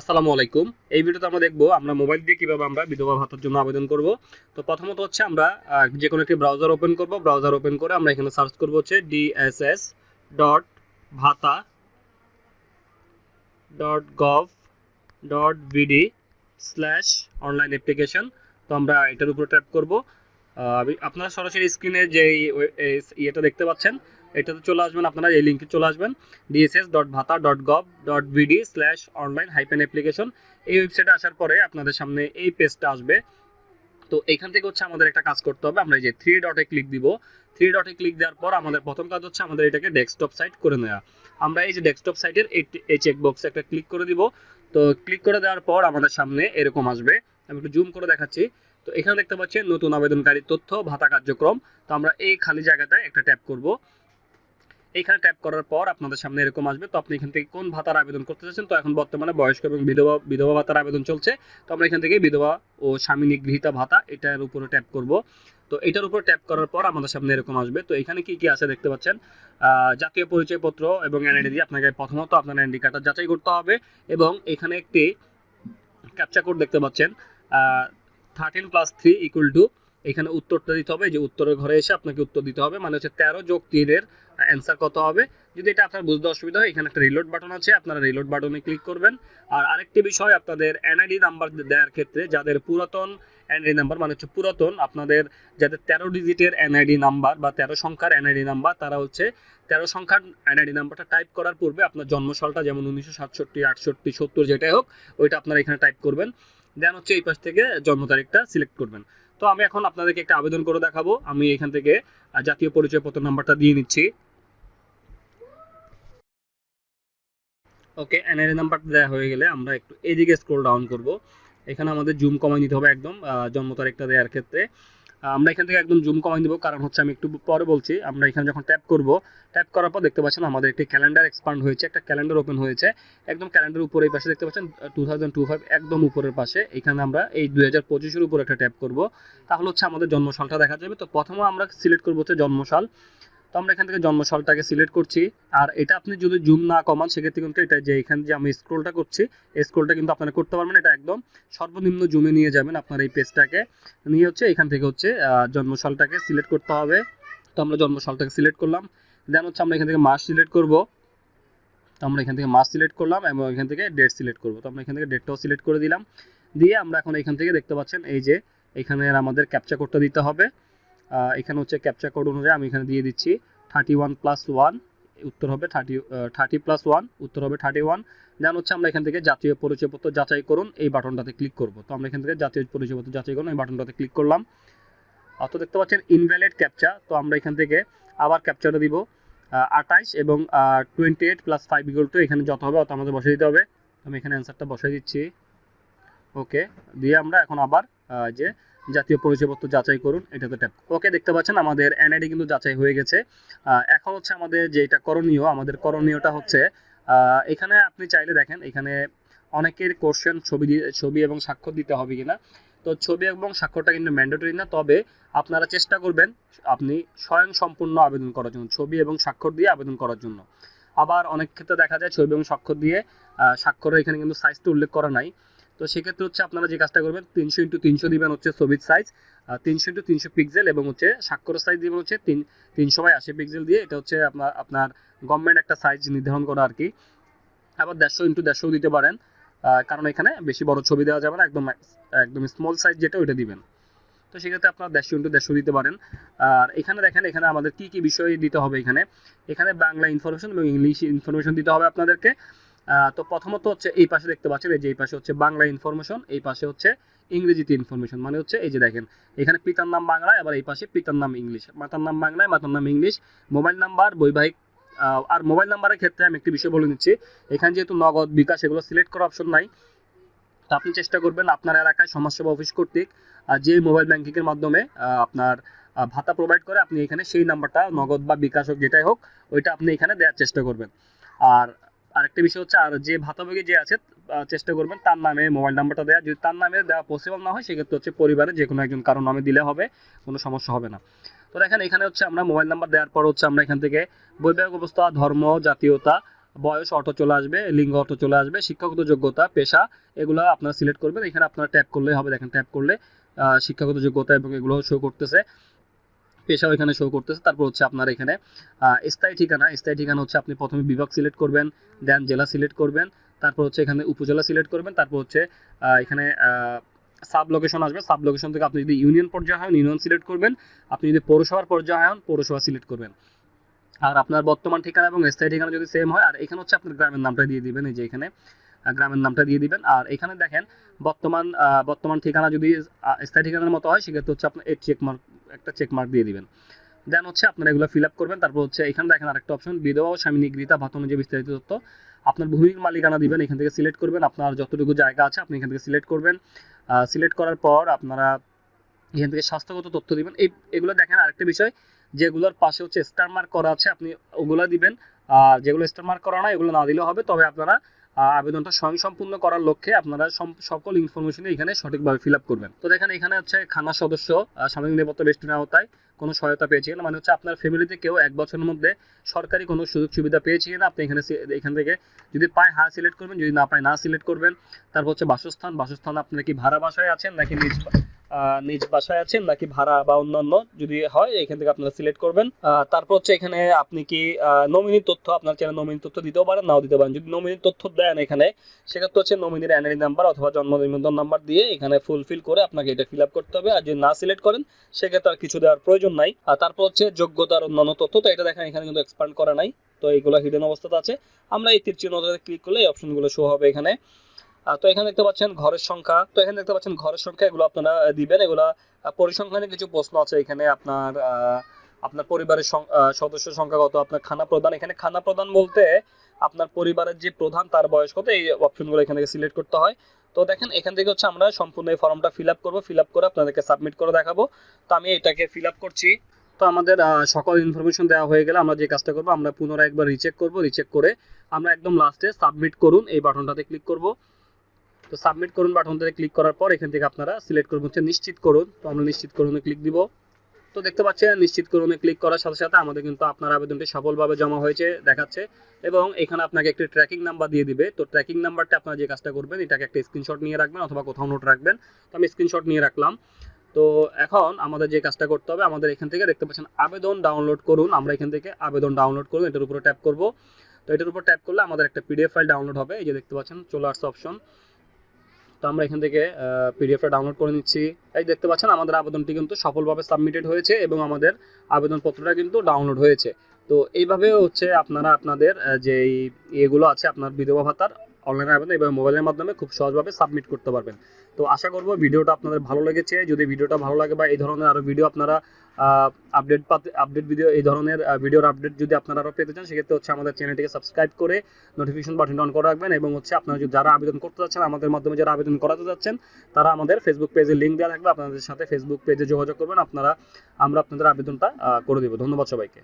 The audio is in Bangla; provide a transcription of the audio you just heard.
আসসালামু আলাইকুম। এই ভিডিওতে আমরা দেখব আমরা মোবাইল দিয়ে কীভাবে আমরা বিধবা ভাতার জন্য আবেদন করব। তো প্রথমত হচ্ছে আমরা যে কোনো একটি ব্রাউজার ওপেন করব। ব্রাউজার ওপেন করে আমরা এখানে সার্চ করব হচ্ছে ডিএসএস ডট ভাতা dot gov dot BD slash online application তো আমরা এটার উপর ট্যাপ করব। আপনারা সরাসরি স্ক্রিনে যে ইয়েটা দেখতে পাচ্ছেন এটাতে চলে আসবেন, আপনারা এই লিঙ্কে চলে আসবেন ডিএসএস ডট ভাতা dot gov dot BD slash online hyphen application এই ওয়েবসাইটে আসার পরে আপনাদের সামনে এই পেজটা আসবে। তো এখান থেকে হচ্ছে আমাদের একটা কাজ করতে হবে, আমরা এই যে থ্রি ডটে ক্লিক দিব। থ্রি ডটে ক্লিক দেওয়ার পর আমাদের প্রথম কাজ হচ্ছে আমাদের এটাকে ডেস্কটপ সাইট করে নেওয়া আমরা এই যে ডেস্কটপ সাইটের এই চেক বক্সে একটা ক্লিক করে দিব। তো ক্লিক করে দেওয়ার পর আমাদের সামনে এরকম আসবে। আমি একটু জুম করে দেখাচ্ছি। তো এখানে দেখতে পাচ্ছেন নতুন আবেদনকারী তথ্য, ভাতা কার্যক্রম। তো আমরা এই খালি জায়গাটায় একটা ট্যাপ করব। এইখানে ট্যাপ করার পর আপনাদের সামনে এরকম আসবে। তো আপনি এখান থেকে কোন ভাতার আবেদন করতে চাচ্ছেন? তো এখন বর্তমানে বয়স্ক এবং বিধবা বিধবা ভাতার আবেদন চলছে। তো আমরা এখান থেকে বিধবা ও স্বামী নিগৃহীতা ভাতা এটার উপরে ট্যাপ করব। তো এটার উপর ট্যাপ করার পর আমাদের সামনে এরকম আসবে। তো এখানে কি কি আছে দেখতে পাচ্ছেন? জাতীয় পরিচয়পত্র এবং এনআইডি দিয়ে আপনাকে প্রথমত আপনার এনআইডি কার্ডটা যাচাই করতে হবে এবং এখানে একটি ক্যাপচা কোড দেখতে পাচ্ছেন। Thirteen plus three equal to এখানে উত্তরটা দিতে হবে। যে উত্তরের ঘরে এসে আপনাকে উত্তর দিতে হবে। মানে হচ্ছে তেরো যোগ তিনের অ্যান্সার কত হবে? যদি এটা আপনার বুঝতে অসুবিধা হয়, এখানে একটা রিলোড বাটন আছে, আপনারা রিলোড বাটনে ক্লিক করবেন। আর আরেকটি বিষয় আপনাদের এনআইডি নাম্বার দেওয়ার ক্ষেত্রে, যাদের পুরাতন এনআইডি নাম্বার মানে হচ্ছে পুরাতন, আপনাদের যাদের তেরো ডিজিটের এনআইডি নাম্বার বা তেরো সংখ্যার এনআইডি নাম্বার তারা হচ্ছে তেরো সংখ্যার এনআইডি নাম্বারটা টাইপ করার পূর্বে আপনার জন্মসালটা যেমন উনিশশো সাতষট্টি, আটষট্টি, সত্তর যেটাই হোক, ওইটা আপনারা এখানে টাইপ করবেন। দেন হচ্ছে এই পাশ থেকে জন্ম তারিখটা সিলেক্ট করবেন। তো আমি এখন আপনাদেরকে একটা আবেদন করে দেখাবো। আমি এখান থেকে জাতীয় পরিচয়পত্র নাম্বারটা দিয়ে নিচ্ছি। ওকে এনআইডি নাম্বার দেওয়া হয়ে গেলে আমরা একটু এদিকে স্ক্রল ডাউন করব। এখানে আমাদের জুম কমাই নিতে হবে একদম জন্ম তারিখটা দেওয়ার ক্ষেত্রে। আমরা এখান থেকে একদম জুম কমাই দিব কারণ হচ্ছে আমি একটু পরে বলছি, আমরা এখানে যখন ট্যাপ করব ট্যাপ করার পর দেখতে পাচ্ছেন আমাদের একটি ক্যালেন্ডার এক্সপান্ড হয়েছে, একটা ক্যালেন্ডার ওপেন হয়েছে। একদম ক্যালেন্ডার উপরে এই পাশে দেখতে পাচ্ছেন টু থাউজেন্ড টু ফাইভ একদম উপরের পাশে। এখানে আমরা এই দুই হাজার পঁচিশের উপর একটা ট্যাপ করব। তাহলে হচ্ছে আমাদের জন্মসালটা দেখা যাবে। তো প্রথমে আমরা সিলেক্ট করব হচ্ছে জন্মসাল। আমরা এখান থেকে জন্মসালটাকে সিলেক্ট করছি। আর এটা আপনি যদি জুম না কমান সেক্ষেত্রে কিন্তু এটা যে এখানে যে আমি স্ক্রোলটা করছি স্ক্রোলটা কিন্তু আপনারা করতে পারবেন। এটা একদম সর্বনিম্ন জুমে নিয়ে যাবেন আপনার এই পেজটাকে নিয়ে হচ্ছে এখান থেকে হচ্ছে আহ, জন্মসালটাকে সিলেক্ট করতে হবে। তো আমরা জন্মসালটাকে সিলেক্ট করলাম। দেন হচ্ছে আমরা এখান থেকে মাস সিলেক্ট করব। তো আমরা এখান থেকে মাস সিলেক্ট করলাম এবং এখান থেকে ডেট সিলেক্ট করব। তো আমরা এখান থেকে ডেটটাও সিলেক্ট করে দিলাম। দিয়ে আমরা এখন এখান থেকে দেখতে পাচ্ছেন এই যে এখানে আমাদের ক্যাপচা কোডটা দিতে হবে। এখানে হচ্ছে ক্যাপচা কোড অনুযায়ী আমি এখানে দিয়ে দিচ্ছি থার্টি ওয়ান প্লাস ওয়ান উত্তর হবে থার্টি থার্টি প্লাস ওয়ান উত্তর হবে থার্টি ওয়ান দেন হচ্ছে আমরা এখান থেকে জাতীয় পরিচয়পত্র যাচাই করুন, এই বাটনটাতে ক্লিক করব। তো আমরা এখান থেকে জাতীয় পরিচয়পত্র যাচাই করুন, এই বাটনটাতে ক্লিক করলাম। অত দেখতে পাচ্ছেন ইনভ্যালিড ক্যাপচা তো আমরা এখান থেকে আবার ক্যাপচাটা দিব। আঠাইশ এবং twenty eight plus five equal to এখানে যত হবে অত আমাদের বসে দিতে হবে। আমি এখানে অ্যান্সারটা বসিয়ে দিচ্ছি। ওকে দিয়ে আমরা এখন আবার যে জাতীয় পরিচয়পত্র যাচাই করুন, এটাতে ট্যাপ ওকে দেখতে পাচ্ছেন আমাদের এনআইডি কিন্তু যাচাই হয়ে গেছে। এখন হচ্ছে আমাদের যেটা করণীয়, আমাদের করণীয়টা হচ্ছে এখানে আপনি চাইলে দেখেন, এখানে অনেকের কোশ্চেন ছবি ছবি এবং স্বাক্ষর দিতে হবে কিনা। তো ছবি এবং স্বাক্ষরটা কিন্তু ম্যান্ডেটরি না, তবে আপনারা চেষ্টা করবেন আপনি স্বয়ং সম্পূর্ণ আবেদন করার জন্য, ছবি এবং স্বাক্ষর দিয়ে আবেদন করার জন্য। আবার অনেক ক্ষেত্রে দেখা যায়, ছবি এবং স্বাক্ষর দিয়ে স্বাক্ষরের এখানে কিন্তু সাইজটা উল্লেখ করা নাই। তো সেক্ষেত্রে হচ্ছে আপনারা যে কাজটা করবেন, তিনশো ইন্টু তিনশো দিবেন হচ্ছে ছবির সাইজ তিনশো ইন্টু তিনশো পিক্সেল এবং হচ্ছে স্বাক্ষরের সাইজ দিবেন হচ্ছে তিন, তিনশো বাই আশি পিক্সেল দিয়ে। এটা হচ্ছে আপনার আপনার গভর্নমেন্ট একটা সাইজ নির্ধারণ করা আর কি। আবার দেড়শো ইন্টু দেড়শো দিতে পারেন কারণ এখানে বেশি বড় ছবি দেওয়া যাবে না, একদম একদম স্মল সাইজ যেটা ওইটা দিবেন। তো সেক্ষেত্রে আপনার দেড়শো ইন্টু দেড়শো দিতে পারেন। আর এখানে দেখেন, এখানে আমাদের কি কি বিষয় দিতে হবে এখানে? এখানে বাংলা ইনফরমেশন এবং ইংলিশ ইনফরমেশন দিতে হবে আপনাদেরকে। তো প্রথমত হচ্ছে এই পাশে দেখতে পাচ্ছেন, এই যে এই পাশে হচ্ছে বাংলা ইনফরমেশন এই পাশে হচ্ছে ইংরেজিতে ইনফরমেশন মানে হচ্ছে এই যে দেখেন, এখানে পিতার নাম বাংলায় আবার এই পাশে পিতার নাম ইংলিশ, মাতার নাম বাংলায় মাতার নাম ইংলিশ মোবাইল নাম্বার বৈবাহিক আর মোবাইল নাম্বারের ক্ষেত্রে আমি একটি বিষয় বলে নিচ্ছি, এখানে যেহেতু নগদ, বিকাশ এগুলো সিলেক্ট করার অপশন নাই, তো আপনি চেষ্টা করবেন আপনার এলাকায় সমাজসেবা অফিস কর্তৃক যে মোবাইল ব্যাংকিংয়ের মাধ্যমে আপনার ভাতা প্রোভাইড করে, আপনি এখানে সেই নাম্বারটা নগদ বা বিকাশ হোক, যেটাই হোক, ওইটা আপনি এখানে দেওয়ার চেষ্টা করবেন। আর আরেকটা বিষয় হচ্ছে, আর যে ভাতাভোগী যে আছে চেষ্টা করবেন তার নামে মোবাইল নাম্বারটা দেওয়া যদি তার নামে দেওয়া পসিবল না হয়, সেক্ষেত্রে হচ্ছে পরিবারে যে কোনো একজন কারও নামে দিলে হবে, কোনো সমস্যা হবে না। তো দেখেন, এখানে হচ্ছে আমরা মোবাইল নাম্বার দেওয়ার পর হচ্ছে আমরা এখান থেকে বৈবাহিক অবস্থা, ধর্ম, জাতীয়তা, বয়স অটো চলে আসবে, লিঙ্গ অটো চলে আসবে, শিক্ষাগত যোগ্যতা, পেশা, এগুলো আপনারা সিলেক্ট করবেন। এখানে আপনারা ট্যাপ করলেই হবে। দেখেন ট্যাপ করলে শিক্ষাগত যোগ্যতা এবং এগুলো শো করতেছে। পেশাও এখানে শো করতেছে। তারপর হচ্ছে আপনার এখানে স্থায়ী ঠিকানা। স্থায়ী ঠিকানা হচ্ছে আপনি প্রথমে বিভাগ সিলেক্ট করবেন দেন জেলা সিলেক্ট করবেন, তারপর হচ্ছে এখানে উপজেলা সিলেক্ট করবেন, তারপর হচ্ছে এখানে সাব লোকেশন আসবে। সাব লোকেশন থেকে আপনি যদি ইউনিয়ন পর্যায়ে হন ইউনিয়ন সিলেক্ট করবেন। আপনি যদি পৌরসভার পর্যায়ে হন, পৌরসভা সিলেক্ট করবেন। আর আপনার বর্তমান ঠিকানা এবং স্থায়ী ঠিকানা যদি সেম হয়, আর এখানে হচ্ছে আপনার গ্রামের নামটা দিয়ে দিবেন, এই যে এখানে গ্রামের নামটা দিয়ে দিবেন। আর এখানে দেখেন, বর্তমান বর্তমান ঠিকানা যদি স্থায়ী ঠিকানার মতো হয়, সেক্ষেত্রে হচ্ছে আপনার এই চেক মার্ক একটা চেক মার্ক দিয়ে দিবেন। দেন হচ্ছে আপনারা এগুলো ফিল আপ করবেন, তারপর হচ্ছে এখানে দেখেন আরেকটা অপশন বিধবা ও স্বামী নিগৃহীতা, ভাতা অনুযায়ী বিস্তারিত তথ্য। আপনার ভূমির মালিকানা দিবেন, এখান থেকে সিলেক্ট করবেন, আপনার যতটুকু জায়গা আছে আপনি এখান থেকে সিলেক্ট করবেন। সিলেক্ট করার পর আপনারা এখান থেকে স্বাস্থ্যগত তথ্য দিবেন। এই, এগুলো দেখেন আরেকটা বিষয়, যেগুলোর পাশে হচ্ছে স্টার মার্ক করা আছে, আপনি ওগুলো দিবেন। আর যেগুলো স্টার মার্ক করা না এগুলো না দিলেও হবে, তবে আপনারা আবেদনটা স্বয়ংসম্পূর্ণ করার লক্ষ্যে আপনারা সকল ইনফরমেশন এখানে সঠিকভাবে ফিল আপ করবেন। তো দেখেন, এখানে হচ্ছে খানা সদস্য সামাজিক নিরাপত্তা বেষ্টনের আওতায় কোনো সহায়তা পেয়েছে কিনা মানে হচ্ছে আপনার ফ্যামিলিতে কেউ এক বছরের মধ্যে সরকারি কোনো সুযোগ সুবিধা পেয়েছে কিনা আপনি এখানে এখান থেকে যদি পায় হ্যাঁ সিলেক্ট করবেন, যদি না পায়, না সিলেক্ট করবেন, তারপর হচ্ছে বাসস্থান বাসস্থান আপনারা কি ভাড়া বাসায় আছেন নাকি নিজ নিজ বাসায় আছেন নাকি ভাড়া বা অন্যান্য যদি হয়, এখান থেকে আপনারা সিলেক্ট করবেন। তারপর হচ্ছে এখানে আপনি কি নমিনি তথ্য আপনার চ্যানেল নমিনি তথ্য দিতেও পারেন, নাও দিতে পারেন। যদি নমিনি তথ্য দেন এখানে, সেক্ষেত্রে হচ্ছে নমিনির এনআইডি নাম্বার অথবা জন্ম নিবন্ধন নাম্বার দিয়ে এখানে ফুলফিল করে আপনাকে এটা ফিল আপ করতে হবে। আর যদি না সিলেক্ট করেন, সেক্ষেত্রে আর কিছু দেওয়ার প্রয়োজন নাই। আর তারপর হচ্ছে যোগ্যতার অন্যান্য তথ্য, তো এটা দেখেন এখানে কিন্তু এক্সপান্ড করা নাই। তো এইগুলো হিডেন অবস্থাতে আছে। আমরা এই তীর চিহ্নটাতে ক্লিক করলে এই অপশনগুলো শো হবে এখানে। তো এখানে দেখতে পাচ্ছেন ঘরের সংখ্যা। তো এখানে দেখতে পাচ্ছেন ঘরের সংখ্যা, এগুলো আপনারা দিবেন। এগুলা পরিসংখ্যানে কিছু প্রশ্ন আছে এখানে। আপনার আপনার পরিবারের সদস্য সংখ্যা কত? আপনার খানা প্রদান। এখানে খানা প্রদান বলতে আপনার পরিবারের যে প্রধান, তার বয়স কত? এই অপশনগুলো এখান থেকে সিলেক্ট করতে হয়। তো দেখেন, এখান থেকে হচ্ছে আমরা সম্পূর্ণ এই ফর্মটা ফিল আপ করব। ফিল আপ করে আপনাদেরকে সাবমিট করে দেখাবো। তো আমি এটাকে ফিল আপ করছি। তো আমাদের সকল ইনফরমেশন দেওয়া হয়ে গেলে আমরা যে কাজটা করব, আমরা পুনরায় একবার রিচেক করব। রিচেক করে আমরা একদম লাস্টে সাবমিট করুন। এই বাটনটাতে ক্লিক করব। তো সাবমিট করুন বাটনটাতে ক্লিক করার পর এখান থেকে আপনারা সিলেক্ট করবেন হচ্ছে নিশ্চিত করুন। তো আমরা নিশ্চিত করুনে ক্লিক দিব। তো দেখতে পাচ্ছেন, নিশ্চিত করুনে ক্লিক করার সাথে সাথে আমাদের কিন্তু আপনার আবেদনটি সফলভাবে জমা হয়েছে, দেখাচ্ছে। এবং এখানে আপনাকে একটি ট্র্যাকিং নাম্বার দিয়ে দিবে। তো ট্র্যাকিং নাম্বারটা আপনারা যে কাজটা করবেন, এটাকে একটা স্ক্রিনশট নিয়ে রাখবেন অথবা কোথাও নোট রাখবেন। তো আমি স্ক্রিনশট নিয়ে রাখলাম। তো এখন আমাদের যে কাজটা করতে হবে, আমাদের এখান থেকে দেখতে পাচ্ছেন, আবেদন ডাউনলোড করুন। আমরা এখান থেকে আবেদন ডাউনলোড করুন, এটার উপরে ট্যাপ করব। তো এটার উপর ট্যাপ করলে আমাদের একটা পিডিএফ ফাইল ডাউনলোড হবে। এই যে দেখতে পাচ্ছেন, চলে আসছে অপশন তো আমরা এখান থেকে পিডিএফটা ডাউনলোড করে নিচ্ছি। এই দেখতে পাচ্ছেন, আমাদের আবেদনটি কিন্তু সফলভাবে সাবমিটেড হয়েছে এবং আমাদের আবেদনপত্রটা কিন্তু ডাউনলোড হয়েছে। তো এইভাবে হচ্ছে আপনারা আপনাদের যে ইয়েগুলো আছে, আপনার বিধবা ভাতার অনলাইন আবেদন এবং মোবাইলের মাধ্যমে খুব সহজভাবে সাবমিট করতে পারবেন। তো আশা করব ভিডিওটা আপনাদের ভালো লেগেছে। যদি ভিডিওটা ভালো লাগে বা এই ধরনের আরও ভিডিও আপনারা আপডেট পাতে আপডেট ভিডিও এই ধরনের ভিডিওর আপডেট যদি আপনারা আরও পেতে চান, সেক্ষেত্রে হচ্ছে আমাদের চ্যানেলটিকে সাবস্ক্রাইব করে নোটিফিকেশন বাটন অন করে রাখবেন এবং হচ্ছে আপনারা যদি যারা আবেদন করতে যাচ্ছেন, আমাদের মাধ্যমে যারা আবেদন করাতে যাচ্ছেন, তারা আমাদের ফেসবুক পেজে লিঙ্ক দেওয়া থাকবে। আপনাদের সাথে ফেসবুক পেজে যোগাযোগ করবেন। আপনারা, আমরা আপনাদের আবেদনটা করে দেবো। ধন্যবাদ সবাইকে।